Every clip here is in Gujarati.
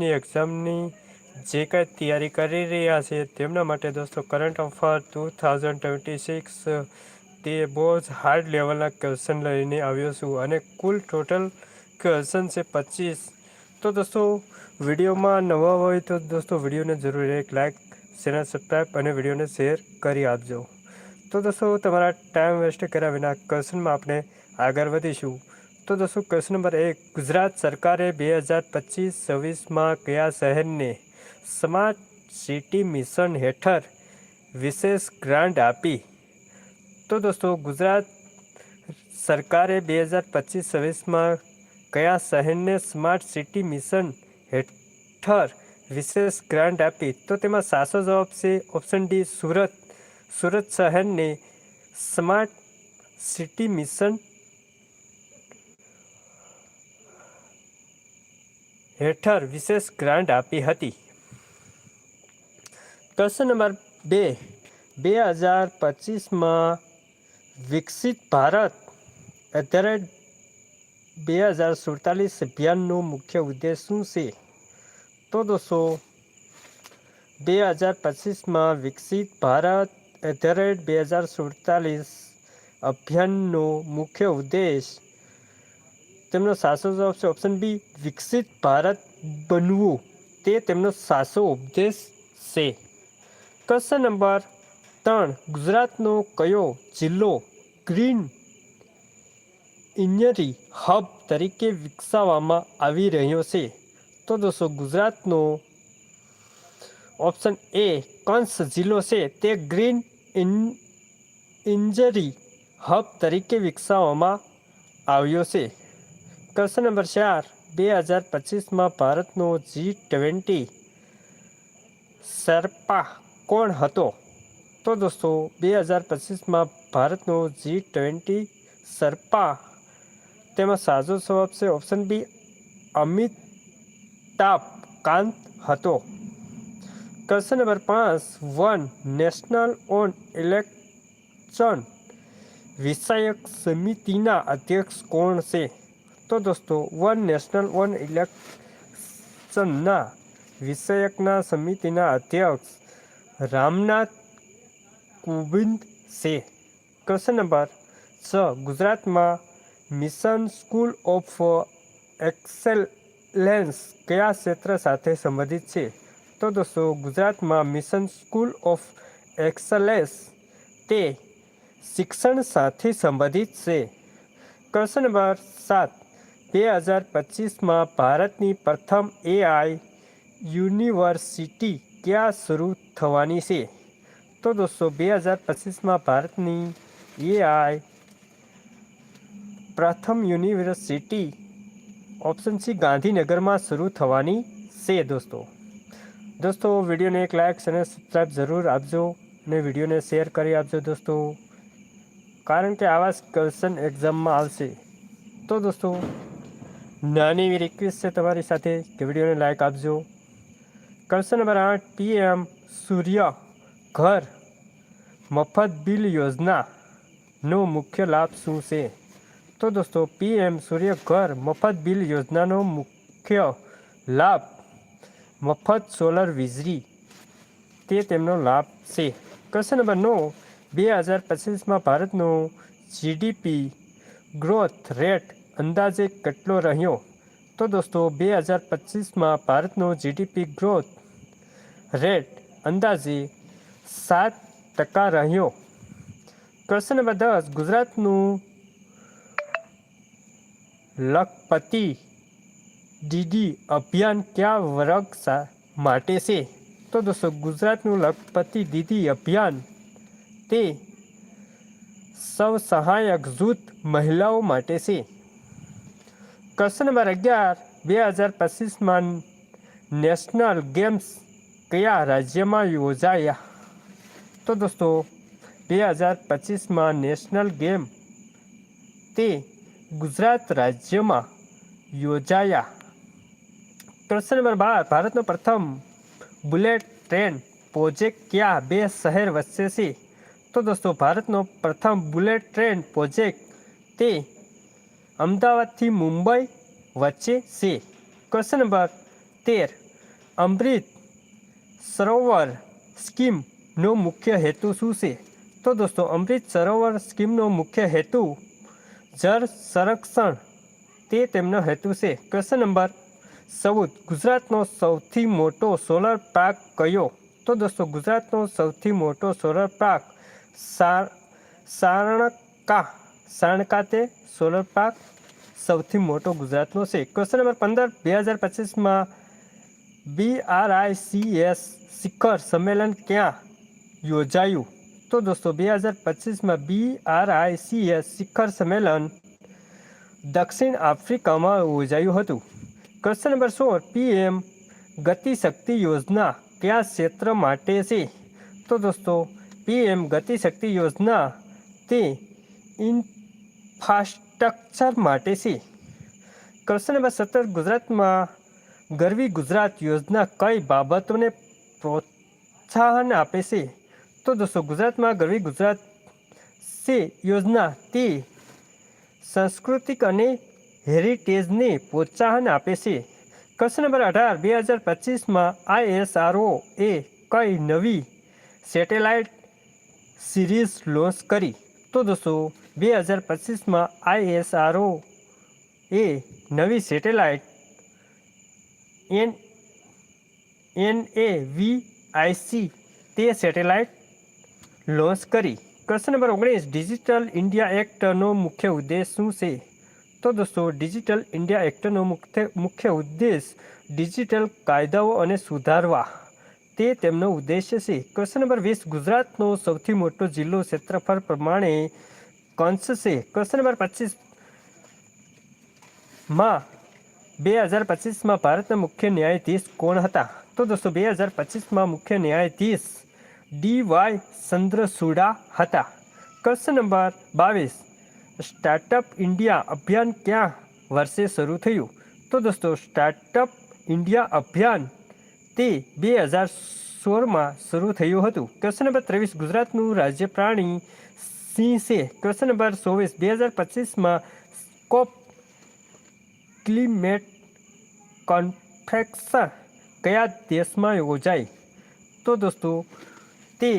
ની એક્ઝામની જે કાંઈ તૈયારી કરી રહ્યા છે, તેમના માટે દોસ્તો current affair two thousand twenty six તે બહુ જ હાર્ડ લેવલના ક્વેશ્ચન લઈને આવ્યો છું અને કુલ ટોટલ ક્વેશ્ચન છે પચીસ. તો દોસ્તો, વિડીયોમાં નવા હોય તો દોસ્તો વિડીયોને જરૂર એક લાઇક ચેનલ સબસ્ક્રાઈબ અને વિડીયોને શેર કરી આપજો. તો દોસ્તો, તમારા ટાઈમ વેસ્ટ કર્યા વિના ક્વેશ્ચનમાં આપણે આગળ વધીશું. તો દોસ્તો ક્વેશ્ચન નંબર એક, ગુજરાત સરકારે બે હજાર પચીસ છવ્વીસમાં કયા શહેરને સ્માર્ટ સિટી મિશન હેઠળ વિશેષ ગ્રાન્ટ આપી? તો દોસ્તો ગુજરાત સરકારે બે હજાર પચીસ છવ્વીસમાં કયા શહેરને સ્માર્ટ સિટી મિશન હેઠળ વિશેષ ગ્રાન્ટ આપી? તો તેમાં સાસો જવાબ છે ઓપ્શન ડી સુરત. સુરત શહેરને સ્માર્ટ સિટી મિશન હેઠળ વિશેષ ગ્રાન્ટ આપી હતી. પ્રશ્ન નંબર બે. બે હજાર પચીસમાં વિકસિત ભારત એટ બે હજાર સુડતાલીસ અભિયાનનો મુખ્ય ઉદ્દેશ શું છે? તો દોસ્તો, બે હજાર પચીસમાં વિકસિત ભારત એટ બે હજાર સુડતાલીસ અભિયાનનો મુખ્ય ઉદ્દેશ તેમનો સાસો જવાબ ઓપ્શન બી વિકસિત ભારત બનવું. તે તેમનો સાસો ઉપદેશ છે. ક્વેશ્ચન નંબર ત્રણ, ગુજરાતનો કયો જિલ્લો ગ્રીન ઇન્જરી હબ તરીકે વિકસાવવામાં આવી રહ્યો છે? તો દોસ્તો, ગુજરાતનો ઓપ્શન એ કંસ જિલ્લો છે. તે ગ્રીન ઇન ઇન્જરી હબ તરીકે વિકસાવવામાં આવ્યો છે. ક્વેશ્ચન નંબર ચાર, બે હજાર પચીસમાં ભારતનો જી ટ્વેન્ટી સરપા કોણ હતો? તો દોસ્તો, બે હજાર પચીસમાં ભારતનો જી ટ્વેન્ટી સરપા. તેમાં સાજો જવાબ છે ઓપ્શન બી અમિતાભ કાંત હતો. ક્વેશ્ચન નંબર પાંચ, વન, નેશનલ ઓન ઇલેક્શન વિષયક સમિતિના અધ્યક્ષ કોણ છે? તો દોસ્તો વન નેશનલ વન ઇલેક્શનના વિષયકના સમિતિના અધ્યક્ષ રામનાથ કોવિંદ છે. ક્વેશ્ચન નંબર છ, ગુજરાતમાં મિશન સ્કૂલ ઓફ એક્સેલેન્સ કયા ક્ષેત્ર સાથે સંબંધિત છે? તો દોસ્તો, ગુજરાતમાં મિશન સ્કૂલ ઓફ એક્સલેન્સ તે શિક્ષણ સાથે સંબંધિત છે. ક્વેશ્ચન નંબર સાત બે હજાર પચીસમાં ભારતની પ્રથમ એઆઈ યુનિવર્સિટી ક્યાં શરૂ થવાની છે? તો દોસ્તો, બે હજાર પચીસમાં ભારતની એઆઈ પ્રથમ યુનિવર્સિટી ઓપ્શન સી ગાંધીનગરમાં શરૂ થવાની છે દોસ્તો. દોસ્તો, વિડીયોને એક લાઇક અને સબસ્ક્રાઈબ જરૂર આપજો અને વિડીયોને શેર કરી આપજો દોસ્તો, કારણ કે આવા ક્વેશ્ચન એક્ઝામમાં આવશે. તો દોસ્તો નાની એવી રિક્વેસ્ટ છે તમારી સાથે કે વિડીયોને લાઇક આપજો. ક્વેશ્ચન નંબર આઠ પીએમ સૂર્ય ઘર, મફત બિલ યોજનાનો મુખ્ય લાભ શું છે? તો દોસ્તો પીએમ સૂર્ય ઘર, મફત બિલ યોજનાનો મુખ્ય લાભ મફત સોલર વીજળી. તે તેમનો લાભ છે. ક્વેશ્ચન નંબર નવ, બે હજાર પચીસમાં ભારતનો જીડીપી ગ્રોથ રેટ અંદાજે કેટલો રહ્યો? તો દોસ્તો, બે હજાર પચીસમાં ભારતનો જીડીપી ગ્રોથ રેટ અંદાજે સાત ટકા રહ્યો. ક્વેશ્ચન નંબર દસ ગુજરાતનું લખપતિ ડીડી અભિયાન કયા વર્ગ માટે છે? તો દોસ્તો, ગુજરાતનું લખપતિ દીદી અભિયાન તે સૌ સહાયક જૂથ મહિલાઓ માટે છે. ક્વેશ્ચન નંબર અગિયાર બે હજાર પચીસમાં નેશનલ ગેમ્સ કયા રાજ્યમાં યોજાયા તો દોસ્તો બે હજાર પચીસમાં નેશનલ ગેમ તે ગુજરાત રાજ્યમાં યોજાયા ક્વેશ્ચન નંબર બાર ભારતનો પ્રથમ બુલેટ ટ્રેન પ્રોજેક્ટ ક્યાં બે શહેર વચ્ચે છે તો દોસ્તો ભારતનો પ્રથમ બુલેટ ટ્રેન પ્રોજેક્ટ તે અમદાવાદથી મુંબઈ વચ્ચે છે. ક્વેશ્ચન નંબર તેર. અમૃત સરોવર સ્કીમનો મુખ્ય હેતુ શું છે? તો દોસ્તો, અમૃત સરોવર સ્કીમનો મુખ્ય હેતુ જળ સંરક્ષણ તે તેમનો હેતુ છે. ક્વેશ્ચન નંબર ચૌદ. ગુજરાતનો સૌથી મોટો સોલર પાર્ક કયો? તો દોસ્તો, ગુજરાતનો સૌથી મોટો સોલર પાર્ક સાર સારણકા સારણકા તે સોલર પાર્ક સૌથી મોટો ગુજરાતનો છે ક્વેશ્ચન નંબર પંદર બે હજાર પચીસમાં બીઆરઆઈસીએસ શિખર સંમેલન ક્યાં યોજાયું તો દોસ્તો બે હજાર પચીસમાં બીઆરઆઈસીએસ શિખર સંમેલન દક્ષિણ આફ્રિકામાં યોજાયું હતું ક્વેશ્ચન નંબર સોળ પીએમ ગતિશક્તિ યોજના કયા ક્ષેત્ર માટે છે તો દોસ્તો પીએમ ગતિશક્તિ યોજના તે ઇન્ફ્રાસ્ટ્રક્ચર માટે છે. ક્વેશ્ચન નંબર સત્તર, ગુજરાતમાં ગરવી ગુજરાત યોજના કઈ બાબતોને પ્રોત્સાહન આપે છે? તો દોસ્તો, ગુજરાતમાં ગરવી ગુજરાત છે યોજના તે સાંસ્કૃતિક અને હેરિટેજને પ્રોત્સાહન આપે છે. ક્વેશ્ચન નંબર અઢાર, બે હજાર પચીસમાં આઈએસઆરઓ એ કઈ નવી સેટેલાઇટ સિરીઝ લોન્ચ કરી? તો દોસ્તો બે હજાર પચીસમાં આઈએસઆરઓ એ નવી satellite N N A V I C તે સેટેલાઇટ લોન્ચ કરી. ક્વેશ્ચન નંબર ઓગણીસ, ડિજિટલ ઇન્ડિયા એક્ટનો મુખ્ય ઉદ્દેશ શું છે? તો દોસ્તો ડિજિટલ ઇન્ડિયા એક્ટનો મુખ્ય મુખ્ય ઉદ્દેશ ડિજિટલ કાયદાઓ અને સુધારવા. તે તેમનો ઉદ્દેશ્ય છે. ક્વેશ્ચન નંબર વીસ, ગુજરાતનો સૌથી મોટો જિલ્લો ક્ષેત્રફળ પ્રમાણે કંસ છે. ક્વેશ્ચન નંબર પચીસમાં બે હજાર પચીસમાં ભારતના મુખ્ય ન્યાયાધીશ કોણ હતા? તો દોસ્તો, બે હજાર પચીસમાં મુખ્ય ન્યાયાધીશ ડી વાય ચંદ્રસુડા હતા. ક્વેશ્ચન નંબર બાવીસ, સ્ટાર્ટઅપ ઇન્ડિયા અભિયાન ક્યાં વર્ષે શરૂ થયું? તો દોસ્તો, સ્ટાર્ટઅપ ઇન્ડિયા અભિયાન તે બે હજાર સોળમાં શરૂ થયું હતું. ક્વેશ્ચન નંબર ત્રેવીસ, ગુજરાતનું રાજ્ય પ્રાણી સિંહ છે. ક્વેશ્ચન નંબર ચોવીસ, બે હજાર પચીસમાં સ્કોપ ક્લિમેટ કોન્ફેક્શન કયા દેશમાં યોજાઈ તો દોસ્તો, તે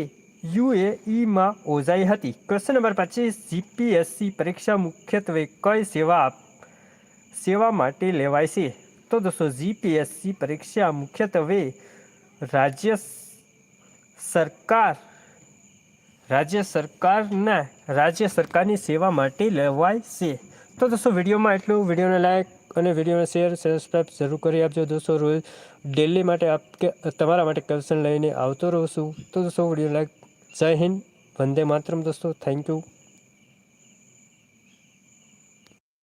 યુએઈમાં યોજાઈ હતી. ક્વેશ્ચન નંબર પચીસ, જીપીએસસી પરીક્ષા મુખ્યત્વે કઈ સેવા સેવા માટે લેવાય છે? તો દોસ્તો જીપીએસસી પરીક્ષા મુખ્યત્વે રાજ્ય સરકાર, રાજ્ય સરકારના, રાજ્ય સરકારની સેવા માટે લેવાય છે. તો દોસ્તો, વિડીયોમાં એટલું વિડીયોને લાઈક અને વિડીયોને શેર સબસ્ક્રાઈબ જરૂર કરી આપજો દોસ્તો. રોજ ડેલી માટે આપ કે તમારા માટે ક્વેશ્ચન લઈને આવતો રહું છું. તો દોસ્તો, વીડિયો લાઈક. જય હિન્દ. વંદે માતરમ દોસ્તો. Thank you.